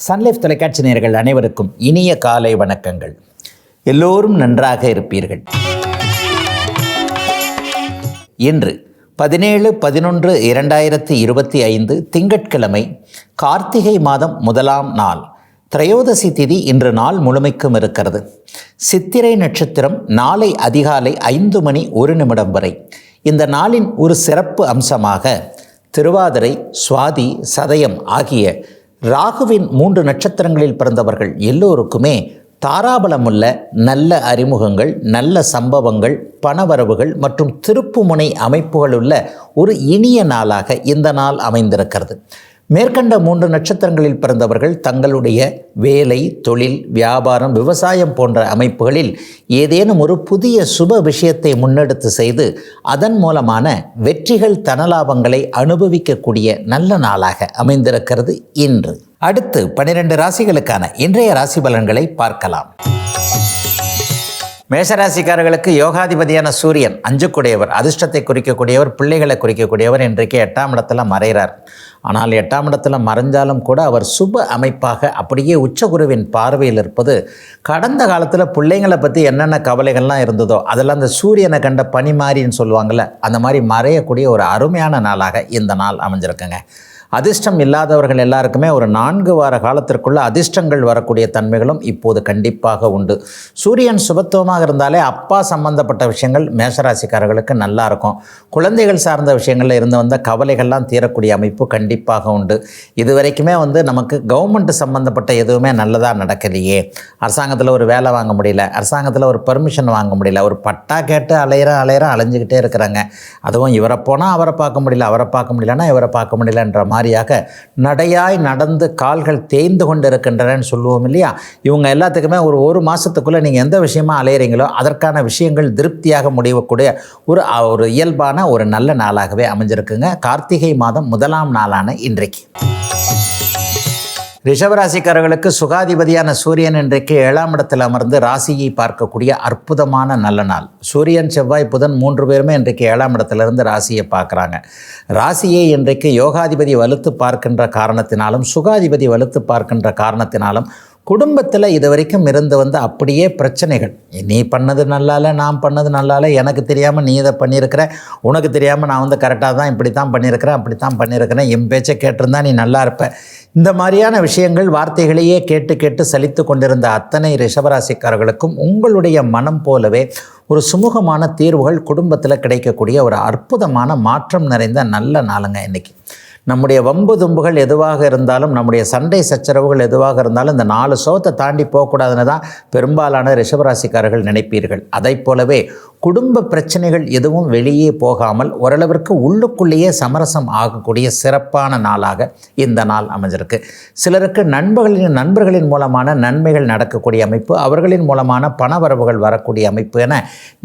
Sun Life தொலைக்காட்சி நேர்கள் அனைவருக்கும் இனிய காலை வணக்கங்கள். எல்லோரும் நன்றாக இருப்பீர்கள். இன்று பதினேழு பதினொன்று இரண்டாயிரத்தி இருபத்தி ஐந்து திங்கட்கிழமை கார்த்திகை மாதம் முதலாம் நாள். திரையோதசி திதி இன்று நாள் முழுமைக்கும் இருக்கிறது. சித்திரை நட்சத்திரம் நாளை அதிகாலை ஐந்து மணி ஒரு நிமிடம் வரை. இந்த நாளின் ஒரு சிறப்பு அம்சமாக திருவாதிரை சுவாதி சதயம் ஆகிய ராகுவின் மூன்று நட்சத்திரங்களில் பிறந்தவர்கள் எல்லோருக்குமே தாராபலமுள்ள நல்ல அறிமுகங்கள் நல்ல சம்பவங்கள் பணவரவுகள் மற்றும் திருப்புமுனை அமைப்புகள் உள்ள ஒரு இனிய நாளாக இந்த நாள் அமைந்திருக்கிறது. மேற்கண்ட மூன்று நட்சத்திரங்களில் பிறந்தவர்கள் தங்களுடைய வேலை தொழில் வியாபாரம் விவசாயம் போன்ற அமைப்புகளில் ஏதேனும் ஒரு புதிய சுப விஷயத்தை முன்னெடுத்து செய்து அதன் மூலமான வெற்றிகள் தனலாபங்களை அனுபவிக்கக்கூடிய நல்ல நாளாக அமைந்திருக்கிறது இன்று. அடுத்து பனிரெண்டு ராசிகளுக்கான இன்றைய ராசி பலன்களை பார்க்கலாம். மேசராசிக்காரர்களுக்கு யோகாதிபதியான சூரியன் அஞ்சுக்குடையவர் அதிர்ஷ்டத்தை குறிக்கக்கூடியவர் பிள்ளைகளை குறிக்கக்கூடியவர் இன்றைக்கு எட்டாம் இடத்துல மறைகிறார். ஆனால் எட்டாம் இடத்துல மறைஞ்சாலும் கூட அவர் சுப அமைப்பாக அப்படியே உச்சகுருவின் பார்வையில் இருப்பது கடந்த காலத்தில் பிள்ளைங்களை பற்றி என்னென்ன கவலைகள்லாம் இருந்ததோ அதெல்லாம் அந்த சூரியனை கண்ட பனிமாரின்னு சொல்லுவாங்கள்ல அந்த மாதிரி மறையக்கூடிய ஒரு அருமையான நாளாக இந்த நாள் அமைஞ்சிருக்குங்க. அதிர்ஷ்டம் இல்லாதவர்கள் எல்லாருக்குமே ஒரு நான்கு வார காலத்திற்குள்ள அதிர்ஷ்டங்கள் வரக்கூடிய தன்மைகளும் இப்போது கண்டிப்பாக உண்டு. சூரியன் சுபத்துவமாக இருந்தாலே அப்பா சம்பந்தப்பட்ட விஷயங்கள் மேஷராசிக்காரர்களுக்கு நல்லா இருக்கும். குழந்தைகள் சார்ந்த விஷயங்களில் இருந்து வந்த கவலைகள்லாம் தீரக்கூடிய அமைப்பு கண்டிப்பாக உண்டு. இது வரைக்குமே வந்து நமக்கு கவர்மெண்ட் சம்பந்தப்பட்ட எதுவுமே நல்லதாக நடக்கலையே. அரசாங்கத்தில் ஒரு வேலை வாங்க முடியல. அரசாங்கத்தில் ஒரு பெர்மிஷன் வாங்க முடியல. ஒரு பட்டா கேட்டு அலையிற அலையிற அலைஞ்சிக்கிட்டே இருக்கிறாங்க. அதுவும் இவரை போனால் அவரை பார்க்க முடியல அவரை பார்க்க முடியலன்னா இவரை பார்க்க முடியலன்ற மாதிரியாக நடையாய் நடந்து கால்கள் தேய்ந்து கொண்டு இருக்கின்றனன்னு சொல்லுவோம் இல்லையா? இவங்க எல்லாத்துக்குமே ஒரு ஒரு மாதத்துக்குள்ளே நீங்கள் எந்த விஷயமா அலையிறீங்களோ அதற்கான விஷயங்கள் திருப்தியாக முடியக்கூடிய ஒரு ஒரு இயல்பான ஒரு நல்ல நாளாகவே அமைஞ்சிருக்குங்க. கார்த்திகை மாதம் முதலாம் நாளான இன்றைக்கு. ரிஷபராசிக்காரர்களுக்கு சுகாதிபதியான சூரியன் இன்றைக்கு ஏழாம் இடத்தில் அமர்ந்து ராசியை பார்க்கக்கூடிய அற்புதமான நல்ல நாள். சூரியன் செவ்வாய் புதன் மூன்று பேருமே இன்றைக்கு ஏழாம் இடத்திலிருந்து ராசியை பார்க்குறாங்க. ராசியை இன்றைக்கு யோகாதிபதி வலுத்து பார்க்கின்ற காரணத்தினாலும் சுகாதிபதி வலுத்து பார்க்கின்ற காரணத்தினாலும் குடும்பத்தில் இது வரைக்கும் இருந்து வந்த அப்படியே பிரச்சனைகள். நீ பண்ணது நல்லால நான் பண்ணது நல்லால எனக்கு தெரியாமல் நீ இதை பண்ணியிருக்கிற உனக்கு தெரியாமல் நான் வந்து கரெக்டாக தான் இப்படி தான் பண்ணியிருக்கிறேன் அப்படி தான் பண்ணியிருக்கிறேன் என் பேச்சை கேட்டிருந்தா நீ நல்லா இருப்ப. இந்த மாதிரியான விஷயங்கள் வார்த்தைகளையே கேட்டு கேட்டு சலித்து கொண்டிருந்த அத்தனை ரிஷபராசிக்காரர்களுக்கும் உங்களுடைய மனம் போலவே ஒரு சுமூகமான தீர்வுகள் குடும்பத்தில் கிடைக்கக்கூடிய ஒரு அற்புதமான மாற்றம் நிறைந்த நல்ல நாளுங்க இன்னைக்கு. நம்முடைய வம்பு தும்புகள் எதுவாக இருந்தாலும் நம்முடைய சண்டை சச்சரவுகள் எதுவாக இருந்தாலும் இந்த நாலு சோத்தை தாண்டி போகக்கூடாதுன்னு தான் பெரும்பாலான ரிஷபராசிக்காரர்கள் நினைப்பீர்கள். அதை போலவே குடும்ப பிரச்சனைகள் எதுவும் வெளியே போகாமல் ஓரளவிற்கு உள்ளுக்குள்ளேயே சமரசம் ஆகக்கூடிய சிறப்பான நாளாக இந்த நாள் அமைஞ்சிருக்கு. சிலருக்கு நண்பர்களின் நண்பர்களின் மூலமான நன்மைகள் நடக்கக்கூடிய அமைப்பு அவர்களின் மூலமான பணவரவுகள் வரக்கூடிய அமைப்பு என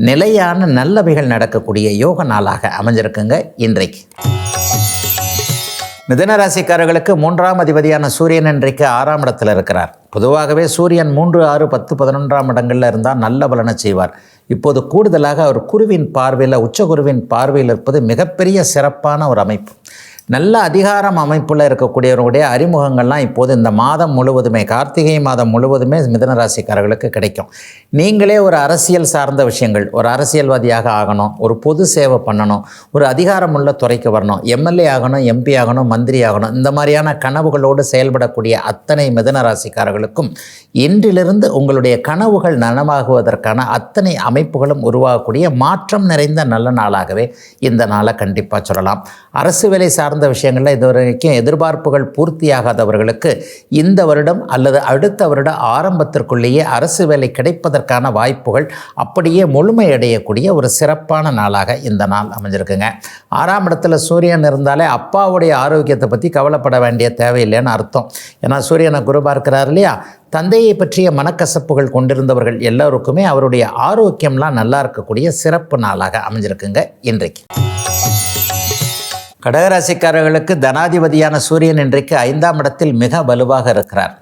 நிலையான நல்லவைகள் நடக்கக்கூடிய யோக நாளாக அமைஞ்சிருக்குங்க இன்றைக்கு. மிதனராசிக்காரர்களுக்கு மூன்றாம் அதிபதியான சூரியன் இன்றைக்கு ஆறாம் இடத்தில் இருக்கிறார். பொதுவாகவே சூரியன் மூன்று ஆறு பத்து பதினொன்றாம் இடங்களில் இருந்தால் நல்ல பலனை செய்வார். இப்போது கூடுதலாக அவர் குருவின் பார்வையில் உச்ச குருவின் பார்வையில் இருப்பது மிகப்பெரிய சிறப்பான ஒரு அமைப்பு. நல்ல அதிகாரம் அமைப்பில் இருக்கக்கூடியவருடைய அறிமுகங்கள்லாம் இப்போது இந்த மாதம் முழுவதுமே கார்த்திகை மாதம் முழுவதுமே மிதன ராசிக்காரர்களுக்கு கிடைக்கும். நீங்களே ஒரு அரசியல் சார்ந்த விஷயங்கள் ஒரு அரசியல்வாதியாக ஆகணும் ஒரு பொது சேவை பண்ணணும் ஒரு அதிகாரமுள்ள துறைக்கு வரணும் எம்எல்ஏ ஆகணும் எம்பி ஆகணும் மந்திரி ஆகணும் இந்த மாதிரியான கனவுகளோடு செயல்படக்கூடிய அத்தனை மிதன ராசிக்காரர்களுக்கும் இன்றிலிருந்து உங்களுடைய கனவுகள் நனமாகுவதற்கான அத்தனை அமைப்புகளும் உருவாகக்கூடிய மாற்றம் நிறைந்த நல்ல நாளாகவே இந்த நாளை கண்டிப்பாக சொல்லலாம். அரசு வேலை சார்ந்த விஷயங்களில் இதுவரைக்கும் எதிர்பார்ப்புகள் பூர்த்தியாகாதவர்களுக்கு இந்த வருடம் அல்லது அடுத்த வருட ஆரம்பத்திற்குள்ளேயே அரசு வேலை கிடைப்பதற்கான வாய்ப்புகள் அப்படியே முழுமையடையக்கூடிய ஒரு சிறப்பான நாளாக இந்த நாள் அமைஞ்சிருக்குங்க. ஆறாம் இடத்துல சூரியன் இருந்தாலே அப்பாவுடைய ஆரோக்கியத்தை பற்றி கவலைப்பட வேண்டிய தேவையில்லைன்னு அர்த்தம். ஏன்னா சூரியனை குரு பார்க்கிறார் இல்லையா? தந்தையை பற்றிய மனக்கசப்புகள் கொண்டிருந்தவர்கள் எல்லோருக்குமே அவருடைய ஆரோக்கியம்லாம் நல்லா இருக்கக்கூடிய சிறப்பு நாளாக அமைஞ்சிருக்குங்க. இன்றைக்கு. கடகராசிக்காரர்களுக்கு தனாதிபதியான சூரியன் இன்றைக்கு ஐந்தாம் இடத்தில் மிக வலுவாக இருக்கிறார்.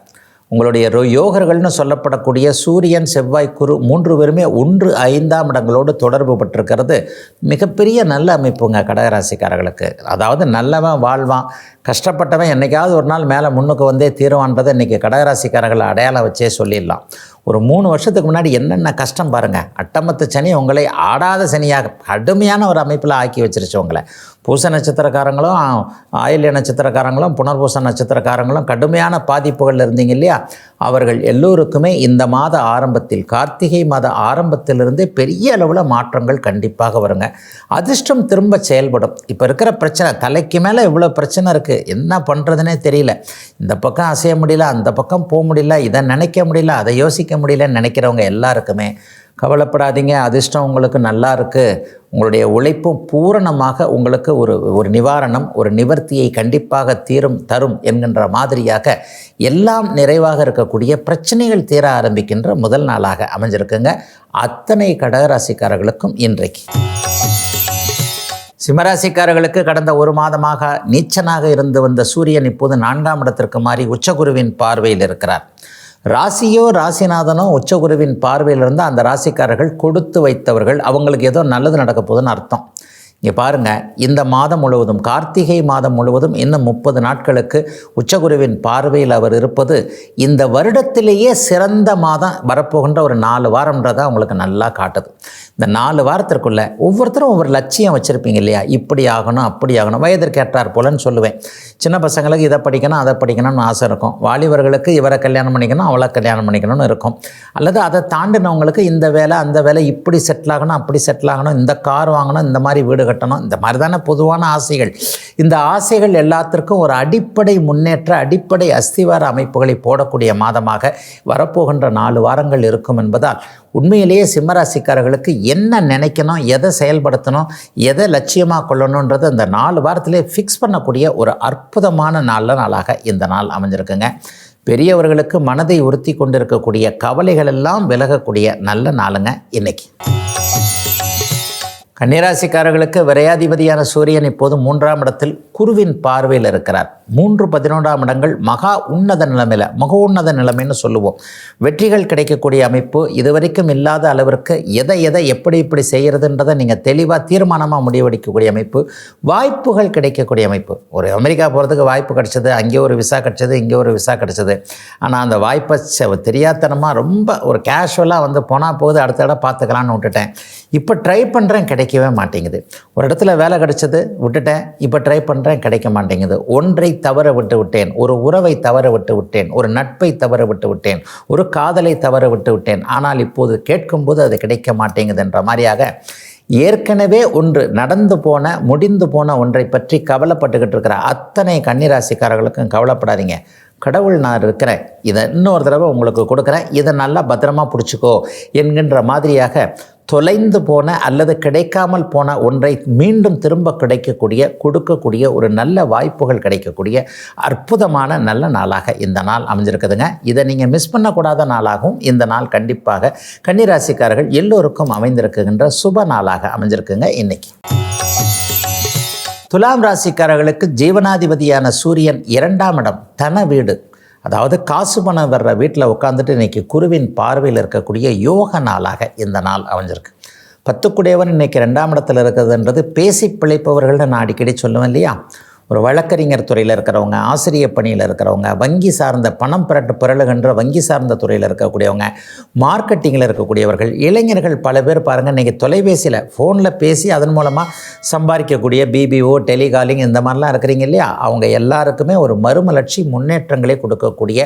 உங்களுடைய ரோ- யோகர்கள்னு சொல்லப்படக்கூடிய சூரியன் செவ்வாய் குரு மூன்று பேருமே ஒன்று ஐந்தாம் இடங்களோடு தொடர்பு பட்டிருக்கிறது மிகப்பெரிய நல்ல அமைப்புங்க கடகராசிக்காரர்களுக்கு. அதாவது நல்லவன் வாழ்வான் கஷ்டப்பட்டவன் என்றைக்காவது ஒரு நாள் மேலே முன்னுக்கு வந்தே தீர்வான்றதை இன்றைக்கி கடகராசிக்காரர்களை அடையாளம் வச்சே சொல்லிடலாம். ஒரு மூணு வருஷத்துக்கு முன்னாடி என்னென்ன கஷ்டம் பாருங்கள் அட்டமத்து சனி உங்களை ஆடாத சனியாக கடுமையான ஒரு அமைப்பில் ஆக்கி வச்சிருச்சு உங்களை. பூச நட்சத்திரக்காரங்களும் ஆயில்ய நட்சத்திரக்காரங்களும் புனர்பூச நட்சத்திரக்காரங்களும் கடுமையான பாதிப்புகள் இருந்தீங்க இல்லையா? அவர்கள் எல்லோருக்குமே இந்த மாத ஆரம்பத்தில் கார்த்திகை மாத ஆரம்பத்திலிருந்தே பெரிய அளவில் மாற்றங்கள் கண்டிப்பாக வருங்க. அதிர்ஷ்டம் திரும்ப செயல்படும். இப்போ இருக்கிற பிரச்சனை தலைக்கு மேலே இவ்வளோ பிரச்சனை இருக்குது என்ன பண்ணுறதுனே தெரியல. இந்த பக்கம் அசைய முடியல அந்த பக்கம் போக முடியல இதை நினைக்க முடியல அதை யோசிக்க முடியலன்னு நினைக்கிறவங்க எல்லாருக்குமே கவலைப்படாதீங்க. அதிர்ஷ்டம் உங்களுக்கு நல்லா இருக்குது உங்களுடைய உழைப்பும் பூரணமாக உங்களுக்கு ஒரு ஒரு நிவாரணம் ஒரு நிவர்த்தியை கண்டிப்பாக தீரும் தரும் என்கின்ற மாதிரியாக எல்லாம் நிறைவாக இருக்கக்கூடிய பிரச்சனைகள் தீர ஆரம்பிக்கின்ற முதல் நாளாக அமைஞ்சிருக்குங்க. அத்தனை கடகராசிக்காரர்களுக்கும் இன்றைக்கு. சிம்மராசிக்காரர்களுக்கு கடந்த ஒரு மாதமாக நீச்சனாக இருந்து வந்த சூரியன் இப்போது நான்காம் இடத்திற்கு மாறி உச்சகுருவின் பார்வையில் இருக்கிறார். ராசியோ ராசிநாதனோ உச்சகுருவின் பார்வையில் இருந்தால் அந்த ராசிக்காரர்கள் கொடுத்து வைத்தவர்கள் அவங்களுக்கு ஏதோ நல்லது நடக்க போகுதுன்னு அர்த்தம். இங்கே பாருங்கள் இந்த மாதம் முழுவதும் கார்த்திகை மாதம் முழுவதும் இன்னும் முப்பது நாட்களுக்கு உச்சகுருவின் பார்வையில் அவர் இருப்பது இந்த வருடத்திலேயே சிறந்த மாதம் வரப்போகின்ற ஒரு நாலு வாரம்ன்றதை உங்களுக்கு நல்லா காட்டுது. இந்த நாலு வாரத்திற்குள்ளே ஒவ்வொருத்தரும் ஒவ்வொரு லட்சியம் வச்சுருப்பீங்க இல்லையா? இப்படி ஆகணும் அப்படி ஆகணும் வயதிற்கு ஏற்றார் போலன்னு சொல்லுவேன். சின்ன பசங்களுக்கு இதை படிக்கணும் அதை படிக்கணும்னு ஆசை இருக்கும். வாலிபர்களுக்கு இவரை கல்யாணம் பண்ணிக்கணும் அவளை கல்யாணம் பண்ணிக்கணும்னு இருக்கும். அல்லது அதை தாண்டினவங்களுக்கு இந்த வேலை அந்த வேலை இப்படி செட்டில் ஆகணும் அப்படி செட்டில் ஆகணும் இந்த கார் வாங்கணும் இந்த மாதிரி வீடுகள் கட்டணும் இந்த மாதிரி தானே பொதுவான ஆசைகள். இந்த ஆசைகள் எல்லாத்திற்கும் ஒரு அடிப்படை முன்னேற்ற அடிப்படை அஸ்திவார அமைப்புகளை போடக்கூடிய மாதமாக வரப்போகின்ற நாலு வாரங்கள் இருக்கும் என்பதால் உண்மையிலேயே சிம்மராசிக்காரர்களுக்கு என்ன நினைக்கணும் எதை செயல்படுத்தணும் எதை லட்சியமாக கொள்ளணுன்றது அந்த நாலு வாரத்திலே ஃபிக்ஸ் பண்ணக்கூடிய ஒரு அற்புதமான நல்ல நாளாக இந்த நாள் அமைஞ்சிருக்குங்க. பெரியவர்களுக்கு மனதை உறுத்தி கொண்டிருக்கக்கூடிய கவலைகள் எல்லாம் விலகக்கூடிய நல்ல நாளுங்க இன்னைக்கு. கன்னிராசிக்காரர்களுக்கு விரையாதிபதியான சூரியன் இப்போது மூன்றாம் இடத்தில் குருவின் பார்வையில் இருக்கிறார். மூன்று பதினொன்றாம் இடங்கள் மகா உன்னத நிலைமையில் மகோன்னத நிலைமைன்னு சொல்லுவோம். வெற்றிகள் கிடைக்கக்கூடிய அமைப்பு இதுவரைக்கும் இல்லாத அளவிற்கு எதை எதை எப்படி இப்படி செய்கிறதுன்றதை நீங்கள் தெளிவாக தீர்மானமாக முடிவெடுக்கக்கூடிய அமைப்பு வாய்ப்புகள் கிடைக்கக்கூடிய அமைப்பு. ஒரு அமெரிக்கா போகிறதுக்கு வாய்ப்பு கிடைச்சது அங்கே ஒரு விசா கிடைச்சது இங்கே ஒரு விசா கிடைச்சது. ஆனால் அந்த வாய்ப்பை தெரியாதனமாக ரொம்ப ஒரு கேஷுவலாக வந்து போனால் போகுது அடுத்த இடம் பார்த்துக்கலான்னு விட்டுட்டேன். இப்போ ட்ரை பண்ணுறேன் கிடைக்கவே மாட்டேங்குது. ஒரு இடத்துல வேலை கிடைச்சது விட்டுட்டேன். இப்போ ட்ரை பண்ணுறேன் கிடைக்க மாட்டேங்குது. ஒன்றை தவற விட்டு விட்டேன். ஒரு உறவை தவற விட்டு விட்டேன். ஒரு நட்பை தவற விட்டு விட்டேன். ஒரு காதலை தவற விட்டு விட்டேன். ஆனால் இப்போது கேட்கும்போது அது கிடைக்க மாட்டேங்குதுன்ற மாதிரியாக ஏற்கனவே ஒன்று நடந்து போன முடிந்து போன ஒன்றை பற்றி கவலைப்பட்டுக்கிட்டு இருக்கிற அத்தனை கன்னிராசிக்காரர்களுக்கும் கவலைப்படாதீங்க. கடவுள் நான் இருக்கிறேன். இதை இன்னொரு தடவை உங்களுக்கு கொடுக்குறேன். இதை நல்லா பத்திரமா பிடிச்சிக்கோ என்கின்ற மாதிரியாக தொலைந்து போன அல்லது கிடைக்காமல் போன ஒன்றை மீண்டும் திரும்ப கிடைக்கக்கூடிய கொடுக்கக்கூடிய ஒரு நல்ல வாய்ப்புகள் கிடைக்கக்கூடிய அற்புதமான நல்ல நாளாக இந்த நாள் அமைஞ்சிருக்குதுங்க. இதை நீங்கள் மிஸ் பண்ணக்கூடாத நாளாகவும் இந்த நாள் கண்டிப்பாக கன்னிராசிக்காரர்கள் எல்லோருக்கும் அமைந்திருக்குகின்ற சுப நாளாக அமைஞ்சிருக்குங்க இன்னைக்கு. துலாம் ராசிக்காரர்களுக்கு ஜீவனாதிபதியான சூரியன் இரண்டாம் இடம் தன வீடு. அதாவது காசு பணம் வர்ற வீட்டில் உட்காந்துட்டு இன்றைக்கி குருவின் பார்வையில் இருக்கக்கூடிய யோக நாளாக இந்த நாள் அமைஞ்சிருக்கு. பத்துக்குடையவன் இன்றைக்கி ரெண்டாம் இடத்துல இருக்கிறதுன்றது பேசி பிழைப்பவர்கள்னு நான் அடிக்கடி சொல்லுவேன் இல்லையா? ஒரு வழக்கறிஞர் துறையில் இருக்கிறவங்க ஆசிரியர் பணியில் இருக்கிறவங்க வங்கி சார்ந்த பணம் பிறட்டு பிறழுகின்ற வங்கி சார்ந்த துறையில் இருக்கக்கூடியவங்க மார்க்கெட்டிங்கில் இருக்கக்கூடியவர்கள் இளைஞர்கள் பல பேர் பாருங்கள் இன்றைக்கி தொலைபேசியில் ஃபோனில் பேசி அதன் மூலமாக சம்பாதிக்கக்கூடிய பிபிஓ டெலிகாலிங் இந்த மாதிரிலாம் இருக்கிறீங்க இல்லையா? அவங்க எல்லாருக்குமே ஒரு மறுமலர்ச்சி முன்னேற்றங்களை கொடுக்கக்கூடிய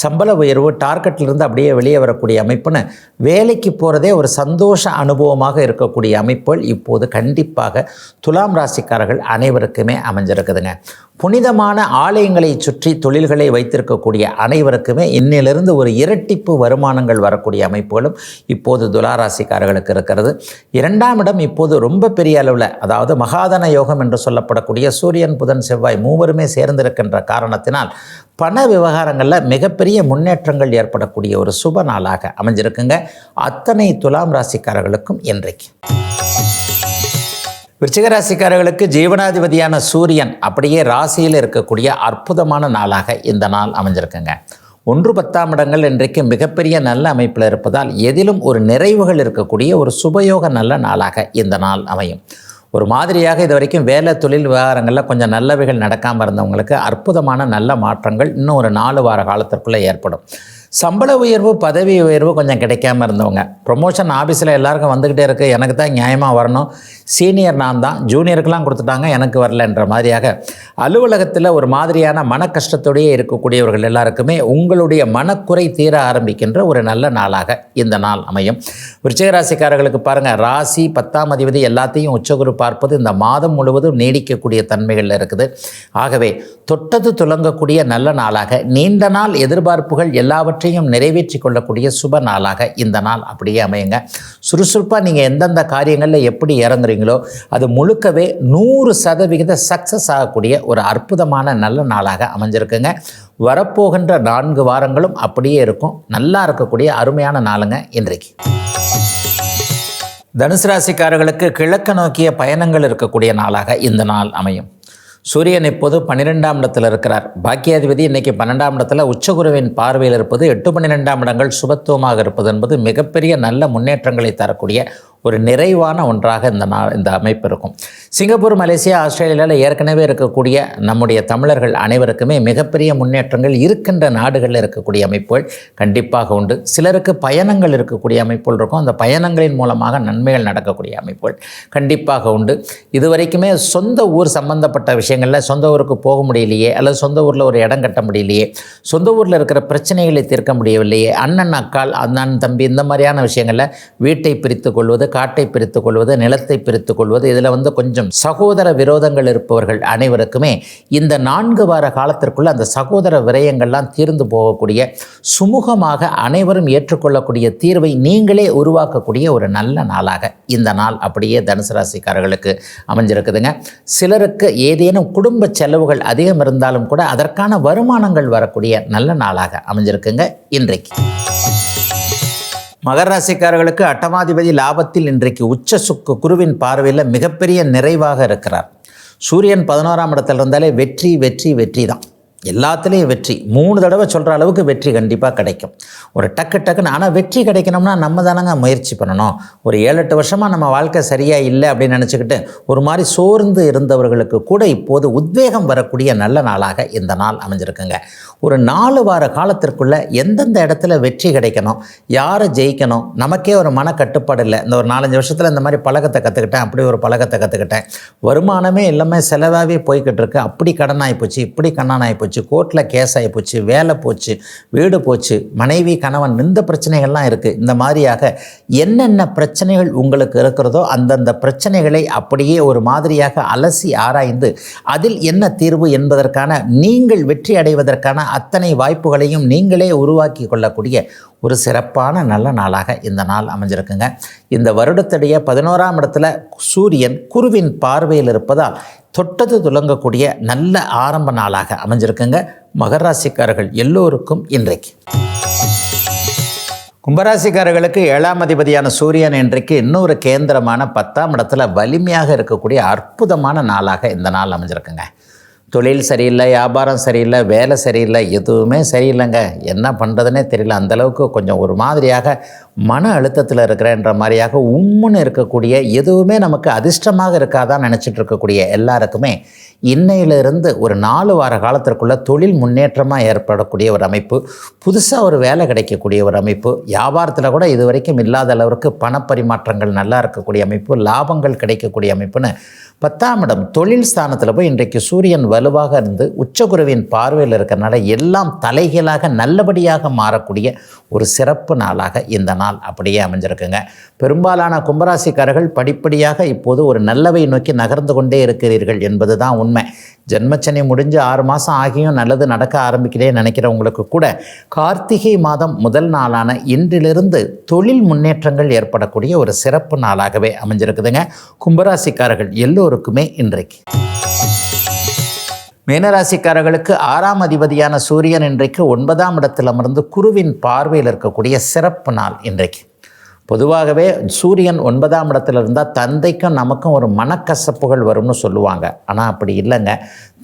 சம்பள உயர்வு டார்கெட்லேருந்து அப்படியே வெளியே வரக்கூடிய அமைப்புன்னு வேலைக்கு போகிறதே ஒரு சந்தோஷ அனுபவமாக இருக்கக்கூடிய அமைப்புகள் இப்போது கண்டிப்பாக துலாம் ராசிக்காரர்கள் அனைவருக்குமே அமைஞ்சிருக்குது. அமைஞ்சிருக்குதுங்க புனிதமான ஆலயங்களை சுற்றி தொழில்களை வைத்திருக்கக்கூடிய அனைவருக்குமே இன்னிலிருந்து ஒரு இரட்டிப்பு வருமானங்கள் வரக்கூடிய அமைப்புகளும் இப்போது துலாராசிக்காரர்களுக்கு இருக்கிறது. இரண்டாம் இடம் இப்போது ரொம்ப பெரிய அளவில் அதாவது மகாதன யோகம் என்று சொல்லப்படக்கூடிய சூரியன் புதன் செவ்வாய் மூவருமே சேர்ந்திருக்கின்ற காரணத்தினால் பண விவகாரங்களில் மிகப்பெரிய முன்னேற்றங்கள் ஏற்படக்கூடிய ஒரு சுப நாளாக அமைஞ்சிருக்குங்க. அத்தனை துலாம் ராசிக்காரர்களுக்கும் இன்றைக்கு. விருச்சிக ராசிக்காரர்களுக்கு ஜீவனாதிபதியான சூரியன் அப்படியே ராசியில் இருக்கக்கூடிய அற்புதமான நாளாக இந்த நாள் அமைஞ்சிருக்குங்க. ஒன்று பத்தாம் இடங்கள் இன்றைக்கு மிகப்பெரிய நல்ல அமைப்பில் இருப்பதால் எதிலும் ஒரு நிறைவுகள் இருக்கக்கூடிய ஒரு சுபயோக நல்ல நாளாக இந்த நாள் அமையும். ஒரு மாதிரியாக இது வரைக்கும் வேலை தொழில் விவகாரங்களில் கொஞ்சம் நல்லவைகள் நடக்காமல் இருந்தவங்களுக்கு அற்புதமான நல்ல மாற்றங்கள் இன்னும் ஒரு நாலு வார காலத்திற்குள்ளே ஏற்படும். சம்பள உயர்வு பதவி உயர்வு கொஞ்சம் கிடைக்காம இருந்தவங்க. ப்ரொமோஷன் ஆஃபீஸில் எல்லாருக்கும் வந்துக்கிட்டே இருக்குது எனக்கு தான் நியாயமாக வரணும். சீனியர் நான் தான் ஜூனியருக்கெலாம் கொடுத்துட்டாங்க எனக்கு வரலன்ற மாதிரியாக. அலுவலகத்தில் ஒரு மாதிரியான மன கஷ்டத்தோடையே இருக்கக்கூடியவர்கள் எல்லாருக்குமே உங்களுடைய மனக்குறை தீர ஆரம்பிக்கின்ற ஒரு நல்ல நாளாக இந்த நாள் அமையும். விருச்சிக ராசிக்காரர்களுக்கு பாருங்கள் ராசி பத்தாம் அதிபதி எல்லாத்தையும் உச்சகுரு பார்ப்பது இந்த மாதம் முழுவதும் நீடிக்கக்கூடிய தன்மைகளில் இருக்குது. ஆகவே தொட்டது துலங்கக்கூடிய நல்ல நாளாக நீண்ட நாள் எதிர்பார்ப்புகள் எல்லாவற்றையும் நிறைவேற்றி கொள்ளக்கூடிய சுப நாளாக இந்த நாள் அப்படியே அமையுங்க. சுறுசுறுப்பாக நீங்கள் எந்தெந்த காரியங்களில் எப்படி பண்ணுறீங்களோ அது முழுக்கவே நூறு சதவிகித சக்ஸஸ் ஆகக்கூடிய ஒரு அற்புதமான நல்ல நாளாக அமைஞ்சிருக்குங்க. வரப்போகின்ற நான்கு வாரங்களும் அப்படியே இருக்கும். நல்லா இருக்கக்கூடிய அருமையான நாளுங்க இன்றைக்கு. தனுசு ராசிக்காரர்களுக்கு கிழக்கு நோக்கிய பயணங்கள் இருக்கக்கூடிய நாளாக இந்த நாள் அமையும். சூரியன் இப்போது பன்னிரெண்டாம் இடத்தில் இருக்கிறார். பாக்கியாதிபதி இன்னைக்கு பன்னெண்டாம் இடத்துல உச்சகுருவின் பார்வையில் இருப்பது எட்டு பன்னிரெண்டாம் இடங்கள் சுபத்துவமாக இருப்பது என்பது மிகப்பெரிய நல்ல முன்னேற்றங்களை தரக்கூடிய ஒரு நிறைவான ஒன்றாக இந்த நா இந்த அமைப்பு இருக்கும். சிங்கப்பூர் மலேசியா ஆஸ்திரேலியாவில் ஏற்கனவே இருக்கக்கூடிய நம்முடைய தமிழர்கள் அனைவருக்குமே மிகப்பெரிய முன்னேற்றங்கள் இருக்கின்ற நாடுகளில் இருக்கக்கூடிய அமைப்புகள் கண்டிப்பாக உண்டு. சிலருக்கு பயணங்கள் இருக்கக்கூடிய அமைப்புகள் இருக்கும். அந்த பயணங்களின் மூலமாக நன்மைகள் நடக்கக்கூடிய அமைப்புகள் கண்டிப்பாக உண்டு. இதுவரைக்குமே சொந்த ஊர் சம்பந்தப்பட்ட விஷயங்களில் சொந்த ஊருக்கு போக முடியலையே அல்லது சொந்த ஊரில் ஒரு இடம் கட்ட முடியலையே சொந்த ஊரில் இருக்கிற பிரச்சனைகளை தீர்க்க முடியவில்லையே அண்ணன் அக்கால் அண்ணன் தம்பி இந்த மாதிரியான விஷயங்களில் வீட்டை பிரித்து கொள்வது காட்டை பிரித்து கொள்வது நிலத்தை பிரித்து கொள்வது இதில் வந்து கொஞ்சம் சகோதர விரோதங்கள் இருப்பவர்கள் அனைவருக்குமே இந்த நான்கு வார காலத்திற்குள்ள அந்த சகோதர விரயங்கள்லாம் தீர்ந்து போகக்கூடிய சுமூகமாக அனைவரும் ஏற்றுக்கொள்ளக்கூடிய தீர்வை நீங்களே உருவாக்கக்கூடிய ஒரு நல்ல நாளாக இந்த நாள் அப்படியே தனுசு ராசிக்காரர்களுக்கு அமைஞ்சிருக்குதுங்க. சிலருக்கு ஏதேனும் குடும்ப செலவுகள் அதிகம் இருந்தாலும் கூட அதற்கான வருமானங்கள் வரக்கூடிய நல்ல நாளாக அமைஞ்சிருக்குங்க. இன்றைக்கு. மகர ராசிக்காரர்களுக்கு அட்டமாதிபதி லாபத்தில் இன்றைக்கு உச்ச சுக்கு குருவின் பார்வையில் மிகப்பெரிய நிறைவாக இருக்கிறார். சூரியன் பதினோராம் இடத்துல இருந்தாலே வெற்றி வெற்றி வெற்றி தான் எல்லாத்துலேயும் வெற்றி. மூணு தடவை சொல்கிற அளவுக்கு வெற்றி கண்டிப்பாக கிடைக்கும். ஒரு டக்கு டக்குன்னு ஆனால் வெற்றி கிடைக்கணும்னா நம்ம தானங்க முயற்சி பண்ணணும். ஒரு ஏழு எட்டு வருஷமாக நம்ம வாழ்க்கை சரியாக இல்லை அப்படின்னு நினச்சிக்கிட்டு ஒரு மாதிரி சோர்ந்து இருந்தவர்களுக்கு கூட இப்போது உத்வேகம் வரக்கூடிய நல்ல நாளாக இந்த நாள் அமைஞ்சிருக்குங்க. ஒரு நாலு வார காலத்திற்குள்ளே எந்தெந்த இடத்துல வெற்றி கிடைக்கணும் யாரை ஜெயிக்கணும் நமக்கே ஒரு மன கட்டுப்பாடு இல்லை. இந்த ஒரு நாலஞ்சு வருஷத்தில் இந்த மாதிரி பழக்கத்தை கற்றுக்கிட்டேன் அப்படி ஒரு பழக்கத்தை கற்றுக்கிட்டேன் வருமானமே எல்லாமே செலவாகவே போய்கிட்டு இருக்கு. அப்படி கடன் ஆகிப்போச்சு இப்படி கண்ணான் போச்சு கோர்ட்டில் கேஸ் ஆகிப்போச்சு வேலை போச்சு வீடு போச்சு மனைவி கணவன் இந்த பிரச்சனைகள்லாம் இருக்குது இந்த மாதிரியாக என்னென்ன பிரச்சனைகள் உங்களுக்கு இருக்கிறதோ அந்தந்த பிரச்சனைகளை அப்படியே ஒரு மாதிரியாக அலசி ஆராய்ந்து அதில் என்ன தீர்வு என்பதற்கான நீங்கள் வெற்றி அடைவதற்கான அத்தனை வாய்ப்புகளையும் நீங்களே உருவாக்கி கொள்ளக்கூடிய ஒரு சிறப்பான நல்ல நாளாக இந்த நாள் அமைஞ்சிருக்குங்க. இந்த வருடத்துடைய பதினோராம் இடத்துல சூரியன் குருவின் பார்வையில் இருப்பதால் தொட்டது துலங்கக்கூடிய நல்ல ஆரம்ப நாளாக அமைஞ்சிருக்குங்க. மகராசிக்காரர்கள் எல்லோருக்கும் இன்றைக்கு. கும்பராசிக்காரர்களுக்கு ஏழாம் அதிபதியான சூரியன் இன்றைக்கு இன்னொரு கேந்திரமான பத்தாம் இடத்துல வலிமையாக இருக்கக்கூடிய அற்புதமான நாளாக இந்த நாள் அமைஞ்சிருக்குங்க. தொழில் சரியில்லை வியாபாரம் சரியில்லை வேலை சரியில்லை எதுவுமே சரியில்லைங்க. என்ன பண்ணுறதுனே தெரியல. அந்தளவுக்கு கொஞ்சம் ஒரு மாதிரியாக மன அழுத்தத்தில் இருக்கிறேன்ற மாதிரியாக உம்முன்னு இருக்கக்கூடிய எதுவுமே நமக்கு அதிர்ஷ்டமாக இருக்காதான் நினச்சிட்டு இருக்கக்கூடிய எல்லாருக்குமே இன்னையிலிருந்து ஒரு நாலு வார காலத்திற்குள்ள தொழில் முன்னேற்றமாக ஏற்படக்கூடிய ஒரு அமைப்பு புதுசாக ஒரு வேலை கிடைக்கக்கூடிய ஒரு அமைப்பு வியாபாரத்தில் கூட இது வரைக்கும் இல்லாத அளவிற்கு பணப்பரிமாற்றங்கள் நல்லா இருக்கக்கூடிய அமைப்பு லாபங்கள் கிடைக்கக்கூடிய அமைப்புன்னு பத்தாம் இடம் தொழில் ஸ்தானத்தில் போய் இன்றைக்கு சூரியன் வலுவாக இருந்து உச்சகுருவின் பார்வையில் இருக்கிறனால எல்லாம் தலைகீழாக நல்லபடியாக மாறக்கூடிய ஒரு சிறப்பு நாளாக இந்த நாள் அப்படியே அமைஞ்சிருக்குங்க. பெரும்பாலான கும்பராசிக்காரர்கள் படிப்படியாக இப்போது ஒரு நல்லவை நோக்கி நகர்ந்து கொண்டே இருக்கிறீர்கள் என்பது தான் உண்மை. ஜென்மச்சனி முடிஞ்சு ஆறு மாதம் ஆகியும் நல்லது நடக்க ஆரம்பிக்கலே நினைக்கிறவங்களுக்கு கூட கார்த்திகை மாதம் முதல் நாளான இன்றிலிருந்து தொழில் முன்னேற்றங்கள் ஏற்படக்கூடிய ஒரு சிறப்பு நாளாகவே அமைஞ்சிருக்குதுங்க. கும்பராசிக்காரர்கள் எல்லோருக்குமே இன்றைக்கு. மீனராசிக்காரர்களுக்கு ஆறாம் அதிபதியான சூரியன் இன்றைக்கு ஒன்பதாம் இடத்தில் அமர்ந்து குருவின் பார்வையில் இருக்கக்கூடிய சிறப்பு நாள் இன்றைக்கு. பொதுவாகவே சூரியன் ஒன்பதாம் இடத்துல இருந்தால் தந்தைக்கும் நமக்கும் ஒரு மனக்கசப்புகள் வரும்னு சொல்லுவாங்க. ஆனால் அப்படி இல்லைங்க.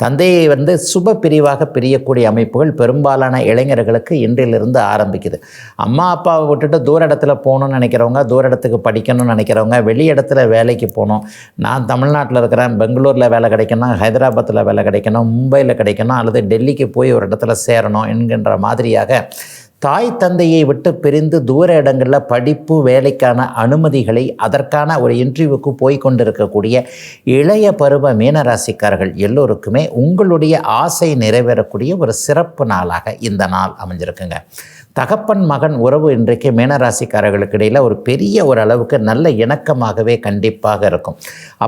தந்தையை வந்து சுப பிரிவாக பிரியக்கூடிய அமைப்புகள் பெரும்பாலான இளைஞர்களுக்கு இன்றிலிருந்து ஆரம்பிக்குது. அம்மா அப்பாவை விட்டுட்டு தூர இடத்துல போகணும்னு நினைக்கிறவங்க தூர இடத்துக்கு படிக்கணும்னு நினைக்கிறவங்க வெளி இடத்துல வேலைக்கு போகணும். நான் தமிழ்நாட்டில் இருக்கிறேன் பெங்களூரில் வேலை கிடைக்கணும் ஹைதராபாத்தில் வேலை கிடைக்கணும் மும்பையில் கிடைக்கணும் அல்லது டெல்லிக்கு போய் ஒரு இடத்துல சேரணும் என்கின்ற மாதிரியாக தாய் தந்தையை விட்டு பிரிந்து தூர இடங்களில் படிப்பு வேலைக்கான அனுமதிகளை அதற்கான ஒரு இன்டர்வியூக்கு போய் கொண்டிருக்கக்கூடிய இளைய பருவ மீனராசிக்காரர்கள் எல்லோருக்குமே உங்களுடைய ஆசை நிறைவேறக்கூடிய ஒரு சிறப்பு நாளாக இந்த நாள் அமைஞ்சிருக்குங்க. தகப்பன் மகன் உறவு இன்றைக்கு மீனராசிக்காரர்களுக்கு இடையில் ஒரு பெரிய ஒரு அளவுக்கு நல்ல இணக்கமாகவே கண்டிப்பாக இருக்கும்.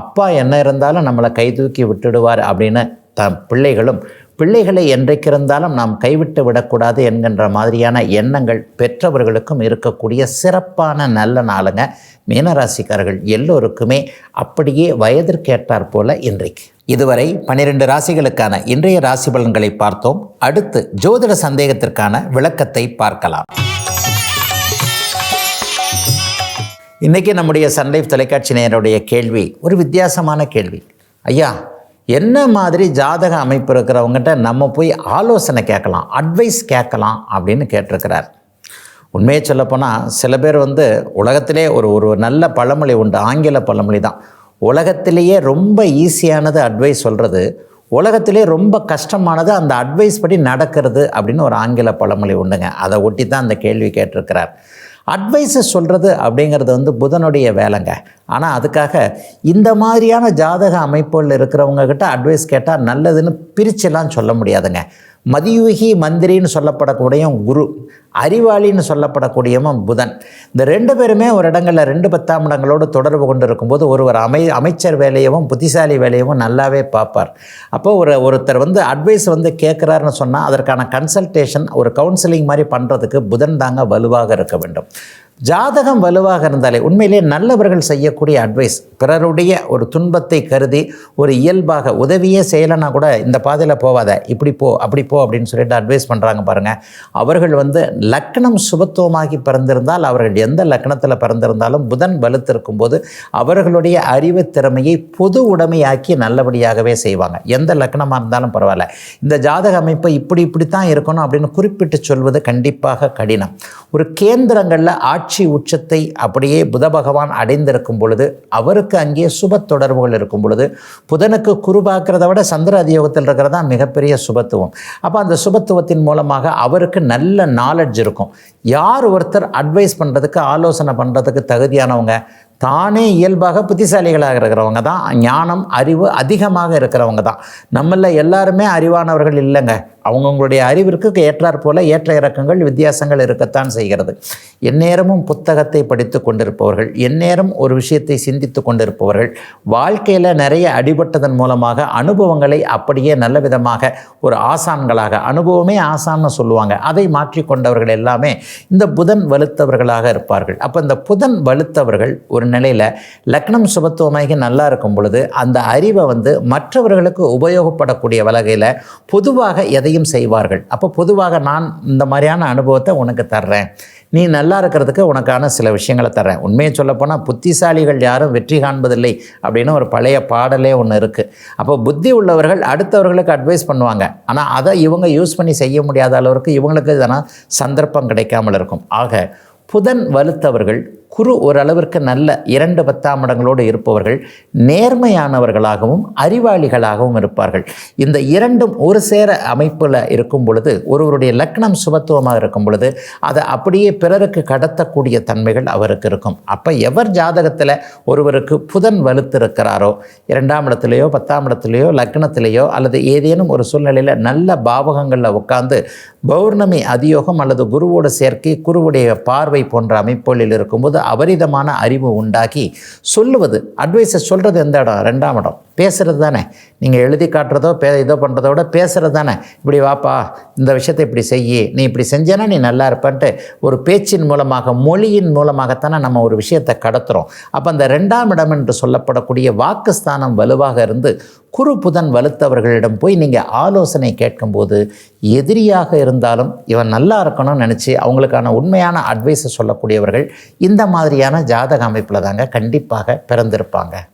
அப்பா என்ன இருந்தாலும் நம்மளை கைதூக்கி விட்டுடுவார் அப்படின்னு த பிள்ளைகளும் பிள்ளைகளை என்றைக்கிருந்தாலும் நாம் கைவிட்டு விடக்கூடாது என்கின்ற மாதிரியான எண்ணங்கள் பெற்றவர்களுக்கும் இருக்கக்கூடிய சிறப்பான நல்ல நாளுங்க. மீனராசிக்காரர்கள் எல்லோருக்குமே அப்படியே வயதிற்கேற்றாற் போல இன்றைக்கு. இதுவரை பன்னிரெண்டு ராசிகளுக்கான இன்றைய ராசி பலன்களை பார்த்தோம். அடுத்து ஜோதிட சந்தேகத்திற்கான விளக்கத்தை பார்க்கலாம். இன்றைக்கி நம்முடைய சன்லைஃப் தொலைக்காட்சி நேயருடைய கேள்வி ஒரு வித்தியாசமான கேள்வி. ஐயா என்ன மாதிரி ஜாதக அமைப்பு இருக்கிறவங்ககிட்ட நம்ம போய் ஆலோசனை கேட்கலாம் அட்வைஸ் கேட்கலாம் அப்படின்னு கேட்டிருக்கிறார். உண்மையை சொல்லப்போனால் சில பேர் வந்து உலகத்திலே ஒரு ஒரு நல்ல பழமொழி உண்டு ஆங்கில பழமொழி தான். உலகத்திலேயே ரொம்ப ஈஸியானது அட்வைஸ் சொல்கிறது உலகத்திலே ரொம்ப கஷ்டமானது அந்த அட்வைஸ் படி நடக்கிறது அப்படின்னு ஒரு ஆங்கில பழமொழி உண்டுங்க. அதை ஒட்டி தான் அந்த கேள்வி கேட்டிருக்கிறார். அட்வைஸை சொல்கிறது அப்படிங்கிறது வந்து புதனுடைய வேலைங்க. ஆனால் அதுக்காக இந்த மாதிரியான ஜாதக அமைப்புகள் இருக்கிறவங்கக்கிட்ட அட்வைஸ் கேட்டால் நல்லதுன்னு பிரிச்செல்லாம் சொல்ல முடியாதுங்க. மதியூகி மந்திரின்னு சொல்லப்படக்கூடியவன் குரு அறிவாளின்னு சொல்லப்படக்கூடியவன் புதன். இந்த ரெண்டு பேருமே ஒரு இடங்களில் ரெண்டு பத்தாம் இடங்களோடு தொடர்பு கொண்டு இருக்கும்போது ஒருவர் அமை அமைச்சர் வேலையவும் புத்திசாலி வேலையவும் நல்லாவே பார்ப்பார். அப்போ ஒரு ஒருத்தர் வந்து அட்வைஸ் வந்து கேட்குறாருன்னு சொன்னால் அதற்கான கன்சல்டேஷன் ஒரு கவுன்சிலிங் மாதிரி பண்ணுறதுக்கு புதன் தாங்க வலுவாக இருக்க வேண்டும். ஜாதகம் வலுவாக இருந்தாலே உண்மையிலே நல்லவர்கள் செய்யக்கூடிய அட்வைஸ் பிறருடைய ஒரு துன்பத்தை கருதி ஒரு இயல்பாக உதவியே செய்யலைன்னா கூட இந்த பாதையில் போவாத. இப்படி போ அப்படி போ அப்படின்னு சொல்லிட்டு அட்வைஸ் பண்ணுறாங்க பாருங்கள் அவர்கள் வந்து லக்னம் சுபத்துவமாகி பிறந்திருந்தால் அவர்கள் எந்த லக்னத்தில் பிறந்திருந்தாலும் புதன் வலுத்திருக்கும் போது அவர்களுடைய அறிவு திறமையை பொது உடைமையாக்கி நல்லபடியாகவே செய்வாங்க. எந்த லக்னமாக இருந்தாலும் பரவாயில்ல. இந்த ஜாதக அமைப்பு இப்படி இப்படி தான் இருக்கணும் அப்படின்னு குறிப்பிட்டு சொல்வது கண்டிப்பாக கடினம். ஒரு கேந்திரங்களில் ஆட்சி உச்சத்தை அப்படியே புத பகவான் அடைந்திருக்கும் பொழுது அவருக்கு அங்கே சுப தொடர்புகள் இருக்கும் பொழுது புதனுக்கு குரு விட சந்திர அதியோகத்தில் இருக்கிறதா மிகப்பெரிய சுபத்துவம். அப்போ அந்த சுபத்துவத்தின் மூலமாக அவருக்கு நல்ல நாலெட்ஜ் இருக்கும். யார் ஒருத்தர் அட்வைஸ் பண்ணுறதுக்கு ஆலோசனை பண்ணுறதுக்கு தகுதியானவங்க தானே இயல்பாக புத்திசாலிகளாக இருக்கிறவங்க தான் ஞானம் அறிவு அதிகமாக இருக்கிறவங்க தான். நம்மள எல்லாருமே அறிவானவர்கள் இல்லைங்க. அவங்கவுங்களுடைய அறிவிற்கு ஏற்றாற் போல ஏற்ற இறக்கங்கள் வித்தியாசங்கள் இருக்கத்தான் செய்கிறது. எந்நேரமும் புத்தகத்தை படித்து கொண்டிருப்பவர்கள் எந்நேரம் ஒரு விஷயத்தை சிந்தித்து கொண்டிருப்பவர்கள் வாழ்க்கையில் நிறைய அடிபட்டதன் மூலமாக அனுபவங்களை அப்படியே நல்ல விதமாக ஒரு ஆசான்களாக அனுபவமே ஆசான்னு சொல்லுவாங்க அதை மாற்றிக்கொண்டவர்கள் எல்லாமே இந்த புதன் வலுத்தவர்களாக இருப்பார்கள். அப்போ இந்த புதன் வலுத்தவர்கள் ஒரு நிலையில் லக்னம் சுபத்துவமாக நல்லா இருக்கும் பொழுது அந்த அறிவை வந்து மற்றவர்களுக்கு உபயோகப்படக்கூடிய வகையில் பொதுவாக எதையும் செய்வார்கள். அப்போ பொதுவாக நான் இந்த மாதிரியான அனுபவத்தை உனக்கு தர்றேன். நீ நல்லா இருக்கிறதுக்கு உனக்கான சில விஷயங்களை தர்றேன். உண்மையை சொல்லப்போனால் புத்திசாலிகள் யாரும் வெற்றி காண்பதில்லை அப்படின்னு ஒரு பழைய பாடலே ஒன்று இருக்குது அப்போ புத்தி உள்ளவர்கள் அடுத்தவர்களுக்கு அட்வைஸ் பண்ணுவாங்க. ஆனால் அதை இவங்க யூஸ் பண்ணி செய்ய முடியாத அளவுக்கு இவங்களுக்கு இதனால் சந்தர்ப்பம் கிடைக்காமல் இருக்கும். ஆக புதன் வலுத்தவர்கள் குரு ஓரளவிற்கு நல்ல இரண்டு பத்தாம் இடங்களோடு இருப்பவர்கள் நேர்மையானவர்களாகவும் அறிவாளிகளாகவும் இருப்பார்கள். இந்த இரண்டும் ஒரு சேர அமைப்பில் இருக்கும் பொழுது ஒருவருடைய லக்னம் சுபத்துவமாக இருக்கும் பொழுது அதை அப்படியே பிறருக்கு கடத்தக்கூடிய தன்மைகள் அவருக்கு இருக்கும். அப்போ எவர் ஜாதகத்தில் ஒருவருக்கு புதன் வலுத்திருக்கிறாரோ இரண்டாம் இடத்துலையோ பத்தாம் இடத்துலையோ லக்னத்திலேயோ அல்லது ஏதேனும் ஒரு சூழ்நிலையில் நல்ல பாவகங்களில் உட்கார்ந்து பௌர்ணமி அதியோகம் அல்லது குருவோட சேர்க்கை குருவுடைய பார்வை போன்ற அமைப்புகளில் இருக்கும்போது அபரிதமான அறிவு உண்டாக்கி சொல்லுவது அட்வைஸை சொல்கிறது எந்த இடம்? ரெண்டாம் இடம். பேசுகிறது தானே? நீங்கள் எழுதி காட்டுறதோ பே இதோ பண்ணுறதோ விட பேசுகிறது தானே? இப்படி வாப்பா இந்த விஷயத்தை இப்படி செய்யி நீ இப்படி செஞ்சேன்னா நீ நல்லா இருப்பன்ட்டு ஒரு பேச்சின் மூலமாக மொழியின் மூலமாகத்தானே நம்ம ஒரு விஷயத்தை கடத்துகிறோம் அப்போ அந்த ரெண்டாம் இடம் என்று சொல்லப்படக்கூடிய வாக்குஸ்தானம் வலுவாக இருந்து குரு புதன் வலுத்தவர்களிடம் போய் நீங்கள் ஆலோசனை கேட்கும்போது எதிரியாக இருந்தாலும் இவன் நல்லா இருக்கணும்னு நினச்சி அவங்களுக்கான உண்மையான அட்வைஸை சொல்லக்கூடியவர்கள் இந்த மாதிரியான ஜாதக அமைப்பில் தாங்க கண்டிப்பாக பிறந்திருப்பாங்க.